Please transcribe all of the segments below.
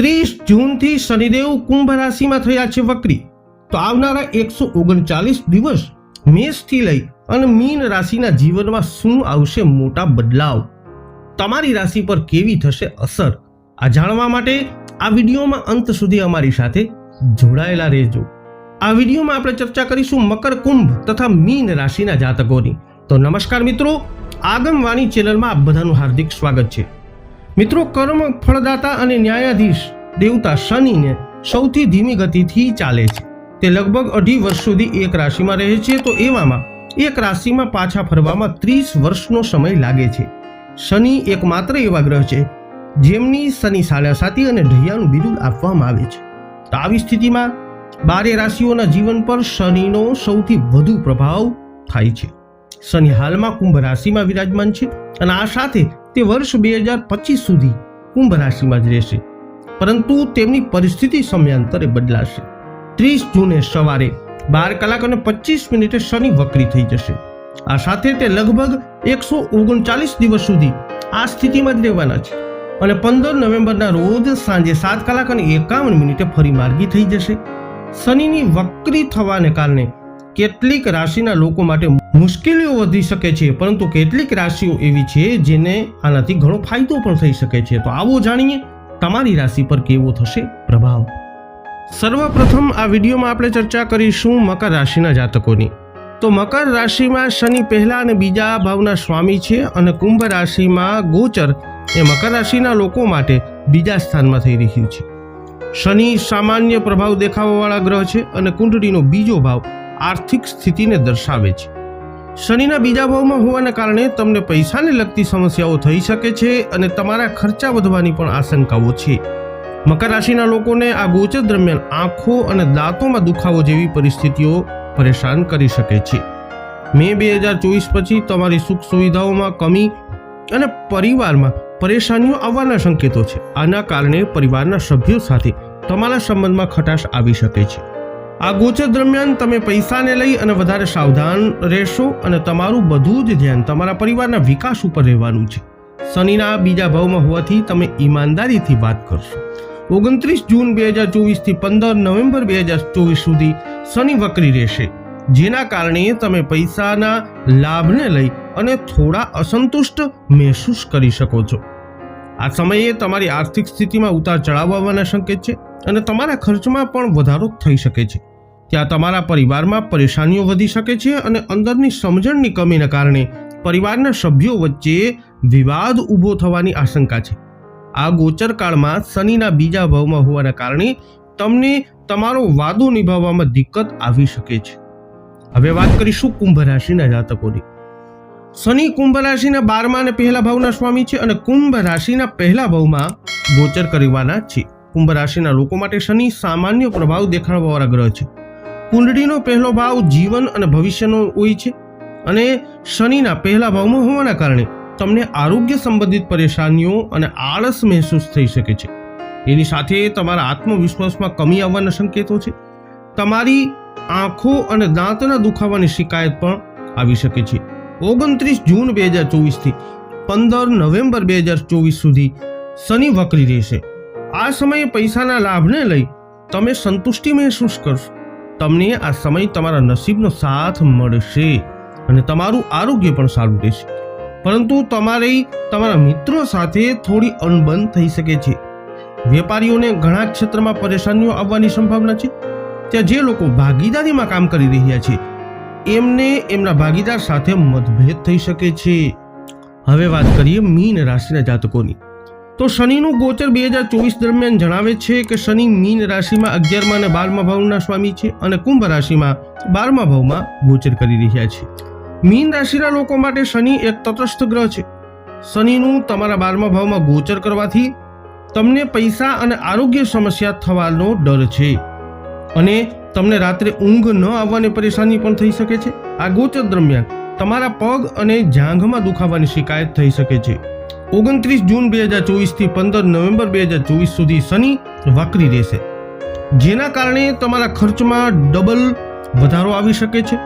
ત્રીસ જૂનથી શનિદેવ કુંભ રાશિમાં થયા છે વક્રી. તો આવનારા એકસો ઓગણચાલીસ દિવસ મેષથી લઈ અને મીન રાશિના જીવનમાં શું આવશે મોટા બદલાવ? તમારી રાશિ પર કેવી થશે અસર? આ જાણવા માટે આ વિડીયોમાં અંત સુધી અમારી સાથે જોડાયેલા રહેજો. આ વિડીયોમાં આપણે ચર્ચા કરીશું મકર કુંભ તથા મીન રાશિના જાતકોની. તો નમસ્કાર મિત્રો, આગમવાણી ચેનલમાં આપ બધાનું હાર્દિક સ્વાગત છે. મિત્રો કર્મ ફળદાતા અને ન્યાયાધીશ દેવતા શનિને સૌથી ધીમી ગતિથી ચાલે છે. તે લગભગ અઢી વર્ષ સુધી એક રાશિમાં રહે છે તો એવામાં એક રાશિમાં પાછા ફરવામાં ત્રીસ વર્ષનો સમય લાગે છે. શનિ એકમાત્ર એવા ગ્રહ છે જેમની શનિ સાડાસાતી અને ઢૈયાનું બિરુદ આપવામાં આવે છે. તો આવી સ્થિતિમાં બારે રાશિઓના જીવન પર શનિનો સૌથી વધુ પ્રભાવ થાય છે. શનિ હાલમાં કુંભ રાશિમાં વિરાજમાન છે અને આ સાથે તે વર્ષ બે હજાર પચીસ સુધી કુંભ રાશિમાં જ રહેશે. પરંતુ તેમની પરિસ્થિતિ સમયાંતરે બદલાશે. ત્રીસ જૂને સવારે બાર કલાક અને પચીસ મિનિટે શનિ વક્રી થઈ જશે. આ સાથે તે લગભગ એકસો ઓગણચાલીસ દિવસ સુધી આ સ્થિતિમાં જ રહેવાના છે. અને પંદર નવેમ્બરના રોજ સાંજે સાત કલાક અને એકાવન મિનિટે ફરી માર્ગી થઈ જશે. શનિની વક્રી થવાને કારણે કેટલીક રાશિના લોકો માટે મુશ્કેલીઓ વધી શકે છે, પરંતુ કેટલીક રાશિઓ એવી છે જેને આનાથી ઘણો ફાયદો પણ થઈ શકે છે. તો આવો જાણીએ તમારી રાશિ પર કેવો થશે પ્રભાવ. સર્વપ્રથમ આ વિડીયોમાં આપણે ચર્ચા કરીશું મકર રાશિના જાતકોની. તો મકર રાશિમાં શનિ પહેલા અને બીજા ભાવના સ્વામી છે અને કુંભ રાશિમાં ગોચર એ મકર રાશિના લોકો માટે બીજા સ્થાનમાં થઈ રહ્યું છે. શનિ સામાન્ય પ્રભાવ દેખાવાવાળા ગ્રહ છે અને કુંડળીનો બીજો ભાવ આર્થિક સ્થિતિને દર્શાવે છે. શનિના બીજા ભાવમાં હોવાના કારણે તમને પૈસાને લગતી સમસ્યાઓ થઈ શકે છે અને તમારા ખર્ચા વધવાની પણ આશંકાઓ છે. મકર રાશિના લોકોને આ ગોચર દરમિયાન આંખો અને દાંતોમાં દુખાવો જેવી પરિસ્થિતિઓ પરેશાન કરી શકે છે. મે બે હજાર ચોવીસ પછી તમારી સુખ સુવિધાઓમાં કમી અને પરિવારમાં પરેશાનીઓ આવવાના સંકેતો છે. આના કારણે પરિવારના સભ્યો સાથે તમારા સંબંધમાં ખટાશ આવી શકે છે. આ ગોચર દરમિયાન તમે પૈસાને લઈ અને વધારે સાવધાન રહેશો અને તમારું બધું જ ધ્યાન તમારા પરિવારના વિકાસ ઉપર રહેવાનું છે. શનિના બીજા ભાવમાં હોવાથી તમે ઈમાનદારીથી વાત કરશો. ઓગણત્રીસ જૂન બે હજાર ચોવીસથી પંદર નવેમ્બર બે હજાર ચોવીસ સુધી શનિ વક્રી રહેશે. જેના કારણે તમે પૈસાના લાભને લઈ અને થોડા અસંતુષ્ટ મહેસૂસ કરી શકો છો. આ સમયે તમારી આર્થિક સ્થિતિમાં ઉતાર ચઢાવ સંકેત છે અને તમારા ખર્ચમાં પણ વધારો થઈ શકે છે. ત્યાં તમારા પરિવારમાં પરેશાનીઓ વધી શકે છે અને અંદરની સમજણની કમીને કારણે પરિવારના સભ્યો વચ્ચે વિવાદ ઊભો થવાની આશંકા છે. આ ગોચરકાળમાં શનિના બીજા ભાવમાં હોવાના કારણે તમને તમારો વાદો નિભાવવામાં દિક્કત આવી શકે છે. હવે વાત કરીશું કુંભ રાશિના જાતકોની. શનિ કુંભ રાશિના બારમા અને પહેલા ભાવના સ્વામી છે અને કુંભ રાશિના પહેલા ભાવમાં ગોચર કરવાના છે. કુંભ રાશિના લોકો માટે શનિ સામાન્ય પ્રભાવ દેખાડવાવાળા ગ્રહ છે. કુંડળીનો પહેલો ભાવ જીવન અને ભવિષ્યનો હોય છે. અને શનિના પહેલા ભાવમાં હોવાના કારણે તમને આરોગ્ય સંબંધિત પરેશાનીઓ અને આળસ મહેસૂસ થઈ શકે છે. એની સાથે તમારા આત્મવિશ્વાસમાં કમી આવવાના સંકેતો છે. તમારી આંખો અને દાંતના દુખાવાની શિકાયત પણ આવી શકે છે. ઓગણત્રીસ જૂન બે હજાર ચોવીસથી પંદર નવેમ્બર બે હજાર ચોવીસ સુધી શનિ વક્રી રહેશે. આ સમયે પૈસાના લાભને લઈ તમે સંતુષ્ટિ મહેસૂસ કરશો. તમને આ સમય તમારા નસીબનો સાથ મળશે અને તમારું આરોગ્ય પણ સારું રહેશે. પરંતુ તમારે, તમારા મિત્રો સાથે થોડી અણબન થઈ શકે છે. વેપારીઓને ઘણા ક્ષેત્રમાં પરેશાનીઓ આવવાની સંભાવના છે. ત્યાં જે લોકો ભાગીદારીમાં કામ કરી રહ્યા છે, એમને એમના ભાગીદાર સાથે મતભેદ થઈ શકે છે. હવે વાત કરીએ મીન રાશિના જાતકોની. તો શનિનું ગોચર બે હજાર ચોવીસ દરમિયાન જણાવે છે કે શનિ મીન રાશિમાં અગિયારમાં અને બારમા ભાવના સ્વામી છે અને કુંભ રાશિમાં બારમા ભાવમાં ગોચર કરી રહ્યા છે. મીન રાશિના લોકો માટે શનિ એક તટસ્થ ગ્રહ છે. શનિનું તમારા બારમા ભાવમાં ગોચર કરવાથી તમને પૈસા અને આરોગ્ય સમસ્યા થવાનો ડર છે. અને તમને રાત્રે ઊંઘ ન આવવાની પરેશાની પણ થઈ શકે છે. આ ગોચર દરમિયાન તમારા પગ અને જાંઘમાં દુખાવાની શિકાયત થઈ શકે છે. ઓગણત્રીસ જૂન બે હજાર ચોવીસથી પંદર નવેમ્બર બે હજાર ચોવીસ સુધી શનિ વક્રી રહેશે. જેના કારણે તમારા ખર્ચમાં ડબલ વધારો આવી શકે છે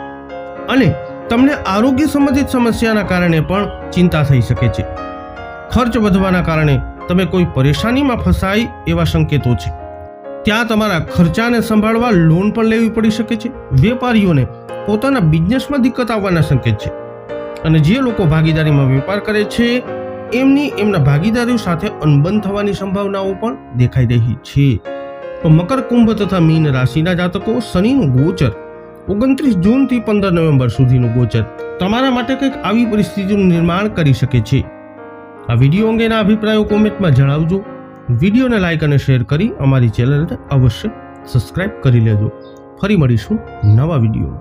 અને તમને આરોગ્ય સંબંધિત સમસ્યાના કારણે પણ ચિંતા થઈ શકે છે. ખર્ચ વધવાના કારણે તમે કોઈ પરેશાનીમાં ફસાય એવા સંકેતો છે. ત્યાં તમારા ખર્ચાને સંભાળવા લોન પણ લેવી પડી શકે છે. વેપારીઓને પોતાના બિઝનેસમાં દિક્કત આવવાના સંકેત છે. અને જે લોકો ભાગીદારીમાં વેપાર કરે છે એમની એમના ભાગીદારીઓ સાથે અનબન થવાની સંભાવનાઓ પણ દેખાઈ રહી છે. તો મકર કુંભ તથા મીન રાશિના જાતકો શનિનું ગોચર, ઓગણત્રીસ જૂનથી પંદર નવેમ્બર સુધીનું ગોચર, તમારા માટે કંઈક આવી પરિસ્થિતિનું નિર્માણ કરી શકે છે. આ વીડિયો અંગેના અભિપ્રાયો કોમેન્ટમાં જણાવજો. વિડીયોને લાઇક અને શેર કરી અમારી ચેનલને અવશ્ય સબસ્ક્રાઇબ કરી લેજો. ફરી મળીશું નવા વીડિયો